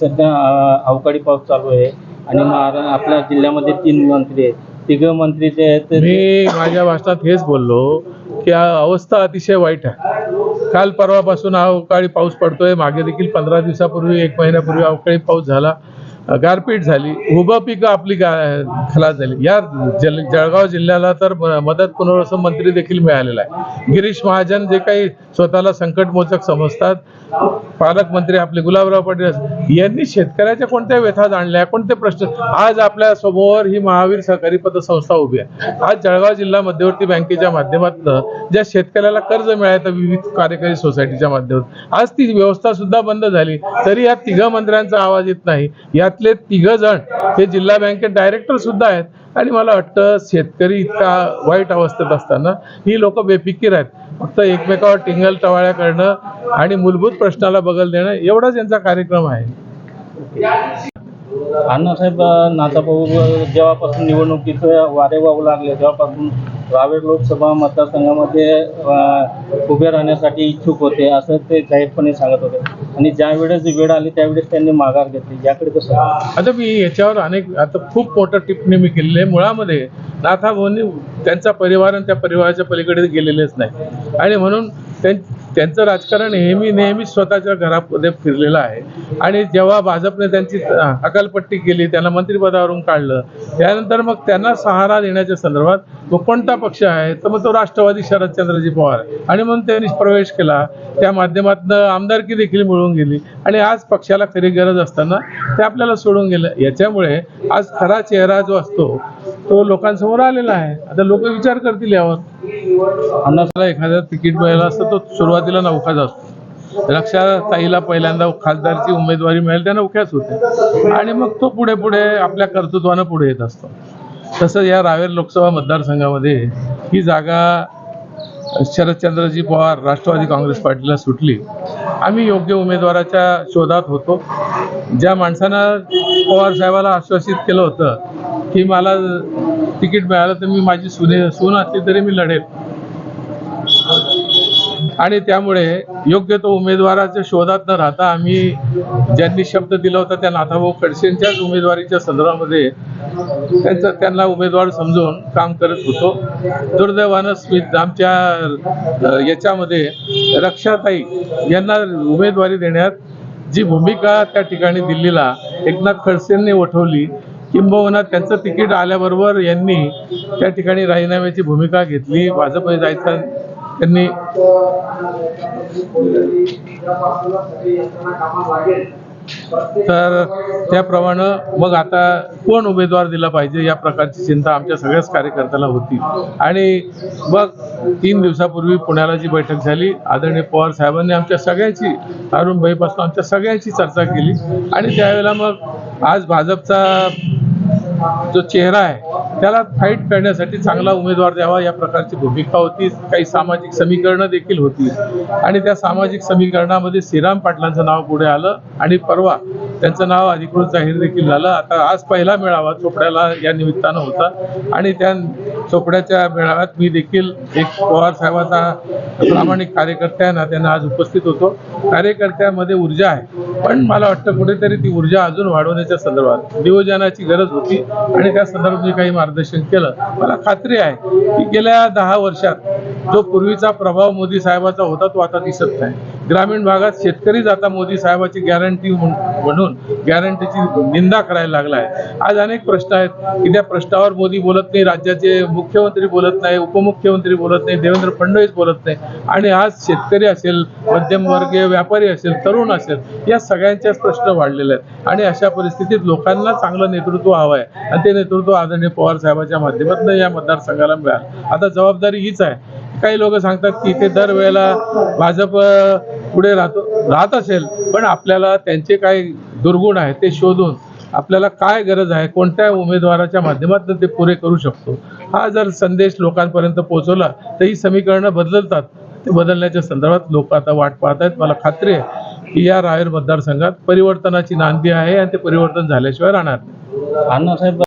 सध्या अवकाळी पाऊस चालू आहे. आणि महारा आपल्या जिल्ह्यामध्ये तीन मंत्री आहेत. तिघ मंत्री जे आहेत मी माझ्या भाषणात हेच बोललो की अवस्था अतिशय वाईट आहे. काल परवापासून अवकाळी पाऊस पडतोय. मागे देखील पंधरा दिवसापूर्वी एक महिन्यापूर्वी अवकाळी पाऊस झाला. गारपीट झाली. उभं पिकं आपली गा खलास झाली. या जल जळगाव जिल्ह्याला तर मदत पुनर्वसन मंत्री देखील मिळालेला आहे. गिरीश महाजन जे काही स्वतःला संकटमोचक समजतात पालकमंत्री आपले गुलाबराव पाटील यांनी शेतकऱ्याच्या कोणत्या व्यथा जाणल्या कोणते प्रश्न? आज आपल्यासमोर ही महावीर सहकारी पतसंस्था उभी आहे. आज जळगाव जिल्हा मध्यवर्ती बँकेच्या माध्यमातून ज्या शेतकऱ्याला कर्ज मिळायचं विविध कार्यकारी सोसायटीच्या माध्यमातून. आज ती व्यवस्था सुद्धा बंद झाली. तरी या तिघ मंत्र्यांचा आवाज येत नाही. यातले तिघ जण हे जिल्हा बँकेत डायरेक्टर सुद्धा आहेत. आणि मला वाटतं शेतकरी इतका वाईट अवस्थेत असताना ही लोक बेफिकीर आहेत. फक्त एकमेकावर टिंगल टवाळ्या करणं आणि मूलभूत प्रश्नाला बगल देणं एवढाच यांचा कार्यक्रम आहे. अण्णासाहेब नाथाभाऊ जेव्हापासून निवडणुकीचं वारे वाहू लागले तेव्हापासून रावेर लोकसभा मतदारसंघामध्ये उभे राहण्यासाठी इच्छुक होते असं ते जाहीरपणे सांगत होते. आणि ज्यावेळेस वेळ आली त्यावेळेस त्यांनी माघार घेतली. याकडे कसं? आता मी याच्यावर अनेक आता खूप मोठं टिप्पणी मी केलेली आहे. मुळामध्ये नाथाभाऊंनी त्यांचा परिवार आणि त्या परिवाराच्या पलीकडे गेलेलेच नाही. आणि म्हणून त्यां त्यांचं राजकारण नेहमी नेहमी स्वतःच्या घरामध्ये फिरलेलं आहे. आणि जेव्हा भाजपने त्यांची अकालपट्टी हकालपट्टी केली त्यांना मंत्रिपदावरून काढलं त्यानंतर मग त्यांना सहारा देण्याच्या संदर्भात मग कोणता पक्ष आहे? तर मग तो राष्ट्रवादी शरदचंद्रजी पवार. आणि म्हणून त्यांनी प्रवेश केला. त्या माध्यमातून आमदारकी देखील मिळून गेली. आणि आज पक्षाला खरी गरज असताना ते आपल्याला सोडून गेलं. याच्यामुळे आज खरा चेहरा जो असतो तो लोकांसमोर आलेला आहे. आता लोक विचार करतील यावर. अन्नासाला एखाद्या तिकीट मिळालं असतं तो सुरुवातीला नौखाच असतो. रक्षाताईला पहिल्यांदा खासदारची उमेदवारी मिळेल त्या नौक्याच होते आणि मग तो पुढे पुढे आपल्या कर्तृत्वानं पुढे येत असतो. तसं या रावेर लोकसभा मतदारसंघामध्ये ही जागा शरदचंद्रजी पवार राष्ट्रवादी काँग्रेस पार्टीला सुटली. आम्ही योग्य उमेदवाराच्या शोधात होतो. ज्या माणसानं पवार साहेबाला आश्वासित केलं होतं की मला तिकीट मिळालं तर मी माझी सुने सून असली तरी मी लढेल. आणि त्यामुळे योग्य तो उमेदवाराच्या शोधात न राहता आम्ही ज्यांनी शब्द दिला होता त्या नाथाभाऊ खडसेंच्याच उमेदवारीच्या संदर्भामध्ये त्यांचं त्यांना उमेदवार समजून काम करत होतो. दुर्दैवानं स्मित आमच्या याच्यामध्ये रक्षाताई यांना उमेदवारी देण्यात जी भूमिका त्या ठिकाणी दिल्लीला एकनाथ खडसेंनी उठवली किंबहुना त्यांचं तिकीट आल्याबरोबर यांनी त्या ठिकाणी राजीनाम्याची भूमिका घेतली. भाजपने जायचं त्यांनी तर त्याप्रमाणे मग आता कोण उमेदवार दिला पाहिजे या प्रकारची चिंता आमच्या सगळ्याच कार्यकर्त्याला होती. आणि मग तीन दिवसापूर्वी पुण्याला जी बैठक झाली आदरणीय पवार साहेबांनी आमच्या सगळ्यांची अरुणभाईपासून आमच्या सगळ्यांची चर्चा केली. आणि त्यावेळेला मग आज भाजपचा जो चेहरा आहे त्याला फाईट करण्यासाठी चांगला उमेदवार द्यावा या प्रकारची भूमिका होती. काही सामाजिक समीकरणं देखील होती. आणि त्या सामाजिक समीकरणामध्ये श्रीराम पाटलांचं नाव पुढे आलं. आणि परवा त्यांचं नाव अधिकृत जाहीर देखील झालं. आता आज पहिला मेळावा चोपड्याला या निमित्तानं होता. आणि त्या चोपड्याच्या मेळाव्यात मी देखील एक पवार साहेबाचा प्रामाणिक कार्यकर्त्यांना त्यांना आज उपस्थित होतो. कार्यकर्त्यामध्ये ऊर्जा आहे. पण मला वाटतं कुठेतरी ती ऊर्जा अजून वाढवण्याच्या संदर्भात नियोजनाची गरज होती. आणि त्या संदर्भात मी काही मार्गदर्शन केलं. मला खात्री आहे की गेल्या दहा वर्षात जो पूर्वीचा प्रभाव मोदी साहेबाचा होता तो आता दिसत नाही. ग्रामीण भागात शेतकरीच आता मोदी साहेबाची गॅरंटी म्हणून गॅरंटीची निंदा करायला लागला आहे आज अनेक प्रश्न आहेत. की त्या प्रश्नावर मोदी बोलत नाही राज्याचे मुख्यमंत्री बोलत नाही उपमुख्यमंत्री बोलत नाही देवेंद्र फडणवीस बोलत नाही. आणि आज शेतकरी असेल मध्यमवर्गीय व्यापारी असेल तरुण असेल या सगळ्यांच्याच प्रश्न वाढलेले आहेत. आणि अशा परिस्थितीत लोकांना चांगलं नेतृत्व हवं आहे आणि ते नेतृत्व आदरणीय पवार साहेबांच्या माध्यमातून या मतदारसंघाला मिळालं. आता जबाबदारी हीच आहे. काही लोक सांगतात की इथे दरवेळेला भाजप पुढे राहतो राहत असेल पण आपल्याला त्यांचे काय दुर्गुण आहे ते शोधून आपल्याला काय गरज आहे कोणत्या उमेदवाराच्या माध्यमातून ते पुरे करू शकतो? हा जर संदेश लोकांपर्यंत पोहोचवला तर ही समीकरणं बदलतात. ते बदलण्याच्या संदर्भात लोक आता वाट पाहत आहेत. मला खात्री आहे की या रावेर मतदारसंघात परिवर्तनाची नांदी आहे आणि ते परिवर्तन झाल्याशिवाय राहणार. अण्णासाहेब